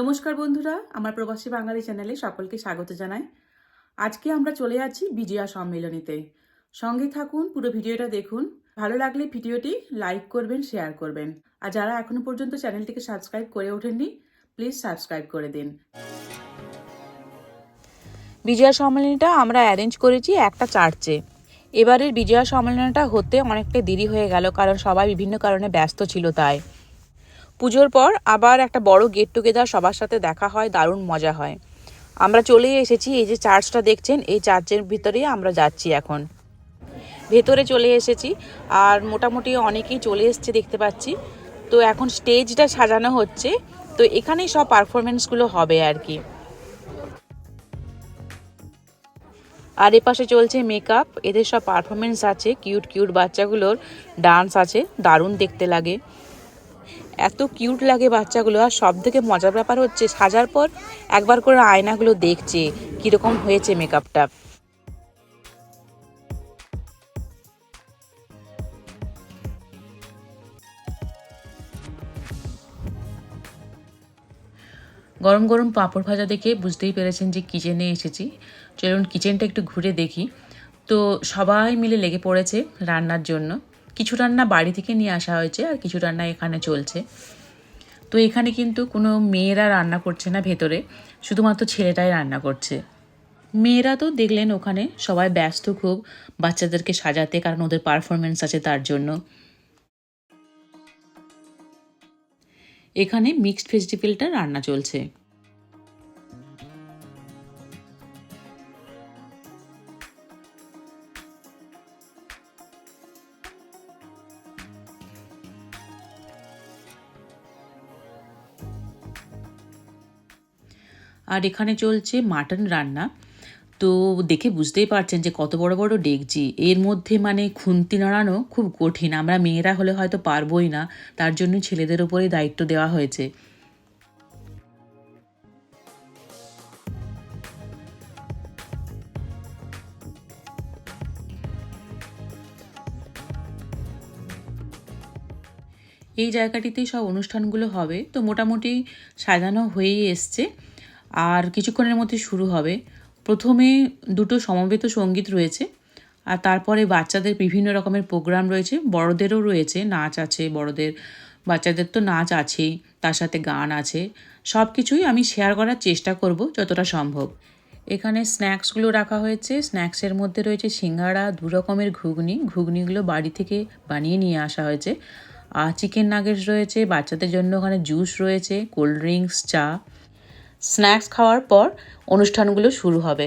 নমস্কার বন্ধুরা, আমার প্রবাসী বাঙালি চ্যানেলে সকলকে স্বাগত জানাই। আজকে আমরা চলে যাচ্ছি বিজয়া সম্মেলনীতে। সঙ্গে থাকুন, পুরো ভিডিওটা দেখুন। ভালো লাগলে ভিডিওটি লাইক করবেন, শেয়ার করবেন। আর যারা এখনও পর্যন্ত চ্যানেলটিকে সাবস্ক্রাইব করে ওঠেননি, প্লিজ সাবস্ক্রাইব করে দিন। বিজয়া সম্মেলনীটা আমরা অ্যারেঞ্জ করেছি একটা চার্চে। এবারের বিজয়া সম্মেলনটা হতে অনেকটা দেরি হয়ে গেল, কারণ সবাই বিভিন্ন কারণে ব্যস্ত ছিল তাই। পুজোর পর আবার একটা বড় গেট টুগেদার সবার সাথে দেখা হয়, দারুণ মজা হয়। আমরা চলে এসেছি, এই যে চার্চটা দেখছেন, এই চার্চের ভিতরেই আমরা যাচ্ছি এখন। ভেতরে চলে এসেছি, আর মোটামুটি অনেকেই চলে এসছে দেখতে পাচ্ছি। তো এখন স্টেজটা সাজানো হচ্ছে, তো এখানেই সব পারফরমেন্সগুলো হবে আর কি। আর এপাশে চলছে মেকআপ এদের সব পারফরমেন্স আছে কিউট কিউট বাচ্চাগুলোর ডান্স আছে, দারুণ দেখতে লাগে। এত কিউট লাগে বাচ্চাগুলো আর সব থেকে মজার ব্যাপার হচ্ছে সাজার পর একবার করে আয়নাগুলো দেখছে কীরকম হয়েছে মেকআপটা গরম গরম পাঁপড় ভাজা দেখে বুঝতেই পেরেছেন যে কিচেনে এসেছি। চলুন কিচেনটা একটু ঘুরে দেখি। তো সবাই মিলে লেগে পড়েছে রান্নার জন্য। কিছু রান্না বাড়ি থেকে নিয়ে আসা হয়েছে আর কিছু রান্না এখানে চলছে। তো এখানে কিন্তু কোনো মেয়েরা রান্না করছে না ভেতরে, শুধুমাত্র ছেলেটাই রান্না করছে। মেয়েরা তো দেখলেন ওখানে সবাই ব্যস্ত খুব, বাচ্চাদেরকে সাজাতে, কারণ ওদের পারফরমেন্স আছে তার জন্য। এখানে মিক্সড ভেজিটেবলটা রান্না চলছে। আর এখানে চলছে মাটন রান্না। তো দেখে বুঝতেই পারছেন যে কত বড় বড় ডেকচি। এর মধ্যে মানে খুন্তি নাড়ানো খুব কঠিন। আমরা মেয়েরা হলে হয়তো পারবোই না। তার জন্য ছেলেদের উপরেই দায়িত্ব দেওয়া হয়েছে। এই জায়গাটিতেই সব অনুষ্ঠানগুলো হবে। তো মোটামুটি সাজানো হয়েই এসছে। আর কিছুক্ষণের মধ্যে শুরু হবে। প্রথমে দুটো সমবেত সংগীত রয়েছে আর তারপরে বাচ্চাদের বিভিন্ন রকমের প্রোগ্রাম রয়েছে। বড়দেরও রয়েছে, নাচ আছে, বড়দের, বাচ্চাদের তো নাচ আছেই, তার সাথে গান আছে। সব কিছুই আমি শেয়ার করার চেষ্টা করব যতটা সম্ভব। এখানে স্ন্যাক্সগুলো রাখা হয়েছে। স্ন্যাক্সের মধ্যে রয়েছে সিঙ্গাড়া, দু রকমের ঘুগনি। ঘুগনিগুলো বাড়ি থেকে বানিয়ে নিয়ে আসা হয়েছে। আর চিকেন নাগেটস রয়েছে, বাচ্চাদের জন্য ওখানে জুস রয়েছে কোল্ড ড্রিঙ্কস চা। স্ন্যাক্স খাওয়ার পর অনুষ্ঠানগুলো শুরু হবে।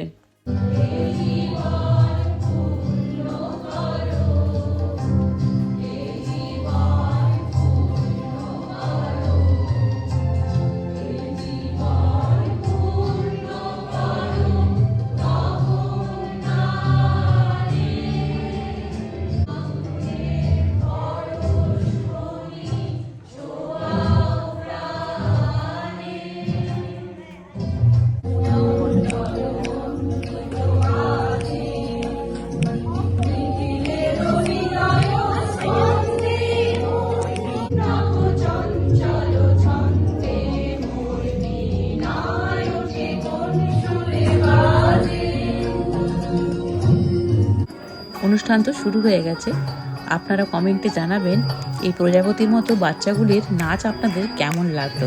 অনুষ্ঠান তো শুরু হয়ে গেছে। আপনারা কমেন্টে জানাবেন, এই প্রজাপতির মতো বাচ্চাগুলির নাচ আপনাদের কেমন লাগল?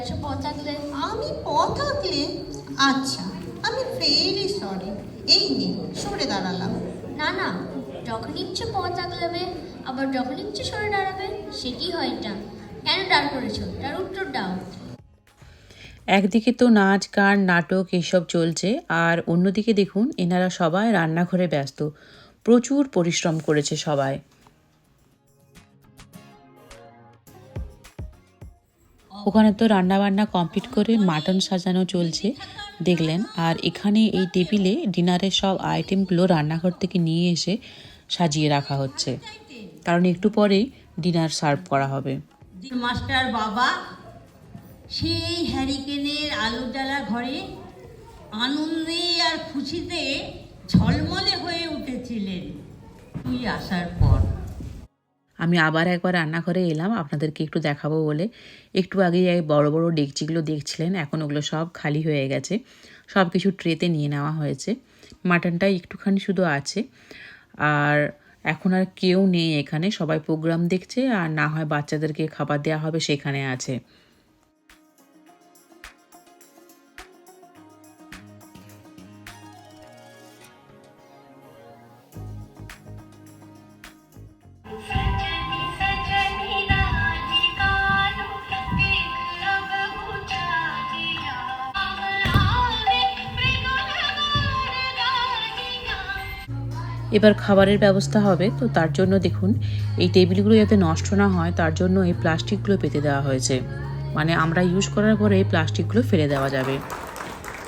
আছো পথ আমি আঁকলে আচ্ছা আমি ভেরি সরি এই নে, সরে দাঁড়ালাম। না না, যখন ইচ্ছে পথ আগলাবে আবার যখন ইচ্ছে সরে দাঁড়াবে সেটি হয় এটা? কেন দাঁড় করেছ? তার উত্তর দাও। একদিকে তো নাচ, গান, নাটক এসব চলছে, আর অন্যদিকে দেখুন, এনারা সবাই রান্নাঘরে ব্যস্ত। প্রচুর পরিশ্রম করেছে সবাই। ওখানে তো রান্না বান্না কমপ্লিট করে মাটন সাজানো চলছে, দেখলেন। আর এখানে এই টেবিলে ডিনারের সব আইটেমগুলো রান্নাঘর থেকে নিয়ে এসে সাজিয়ে রাখা হচ্ছে। কারণ একটু পরেই ডিনার সার্ভ করা হবে। মাস্টার বাবা, সেই হ্যারিকেনের আলো জ্বালা ঘরে আনন্দে আর খুশিতে ঝলমলে হয়ে উঠেছিলেন। তুই আসার পর। আমি আবার একবার রান্নাঘরে এলাম, আপনাদেরকে একটু দেখাবো বলে। একটু আগেই এই বড় বড় ডেকচিগুলো দেখছিলেন, এখন ওগুলো সব খালি হয়ে গেছে। সব কিছু ট্রেতে নিয়ে নেওয়া হয়েছে। মাটনটা একটুখানি শুধু আছে। আর এখন আর কেউ নেই এখানে, সবাই প্রোগ্রাম দেখছে, আর না হয় বাচ্চাদেরকে খাবার দেওয়া হবে সেখানে আছে। এবার খাবারের ব্যবস্থা হবে, তো তার জন্য দেখুন, এই টেবিলগুলো যাতে নষ্ট না হয়, তার জন্য এই প্লাস্টিকগুলো পেতে দেওয়া হয়েছে। মানে আমরা ইউজ করার পরে এই প্লাস্টিকগুলো ফেলে দেওয়া যাবে।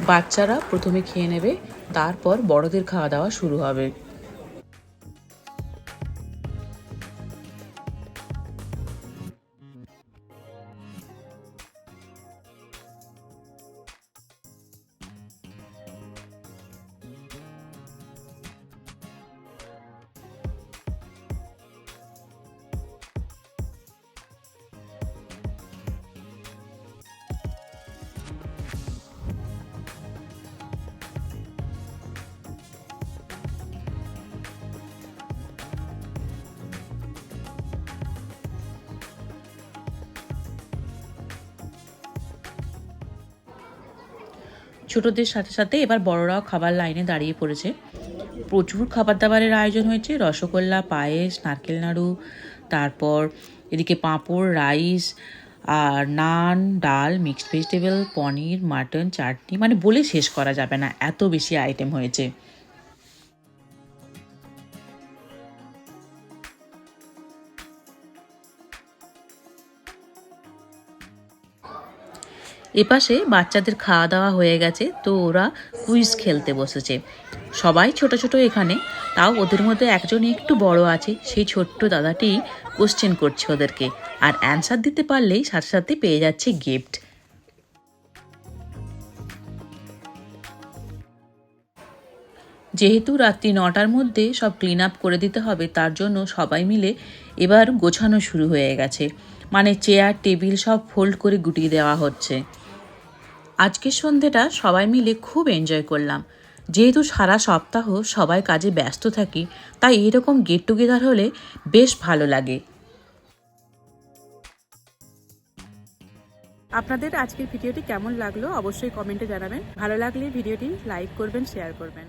বাচ্চারা প্রথমে খেয়ে নেবে, তারপর বড়দের খাওয়া দাওয়া শুরু হবে। ছোটদের সাথে সাথে এবার বড়রাও খাবার লাইনে দাঁড়িয়ে পড়েছে। প্রচুর খাবার দাবারের আয়োজন হয়েছে। রসগোল্লা, পায়েস, নারকেল নাড়ু, তারপর এদিকে পাঁপড়, রাইস আর নান, ডাল mixed vegetable paneer, mutton, chutney মানে বলে শেষ করা যাবে না। এত বেশি আইটেম হয়েছে। এপাশে বাচ্চাদের খাওয়া দাওয়া হয়ে গেছে, তো ওরা কুইজ খেলতে বসেছে। সবাই ছোট ছোট এখানে, তাও ওদের মধ্যে একজন একটু বড় আছে, সেই ছোট্ট দাদাটি কোশ্চেন করছে ওদেরকে। আর অ্যান্সার দিতে পারলেই সাথে সাথে পেয়ে যাচ্ছে গিফট যেহেতু রাত্রি নটার মধ্যে সব ক্লিন আপ করে দিতে হবে, তার জন্য সবাই মিলে এবার গোছানো শুরু হয়ে গেছে। মানে চেয়ার টেবিল সব ফোল্ড করে গুটিয়ে দেওয়া হচ্ছে। আজকের সন্ধেটা সবাই মিলে খুব এনজয় করলাম। যেহেতু সারা সপ্তাহ সবাই কাজে ব্যস্ত থাকি, তাই এরকম গেট টুগেদার হলে বেশ ভালো লাগে। আপনাদের আজকের ভিডিওটি কেমন লাগল অবশ্যই কমেন্টে জানাবেন। ভালো লাগলে ভিডিওটি লাইক করবেন শেয়ার করবেন।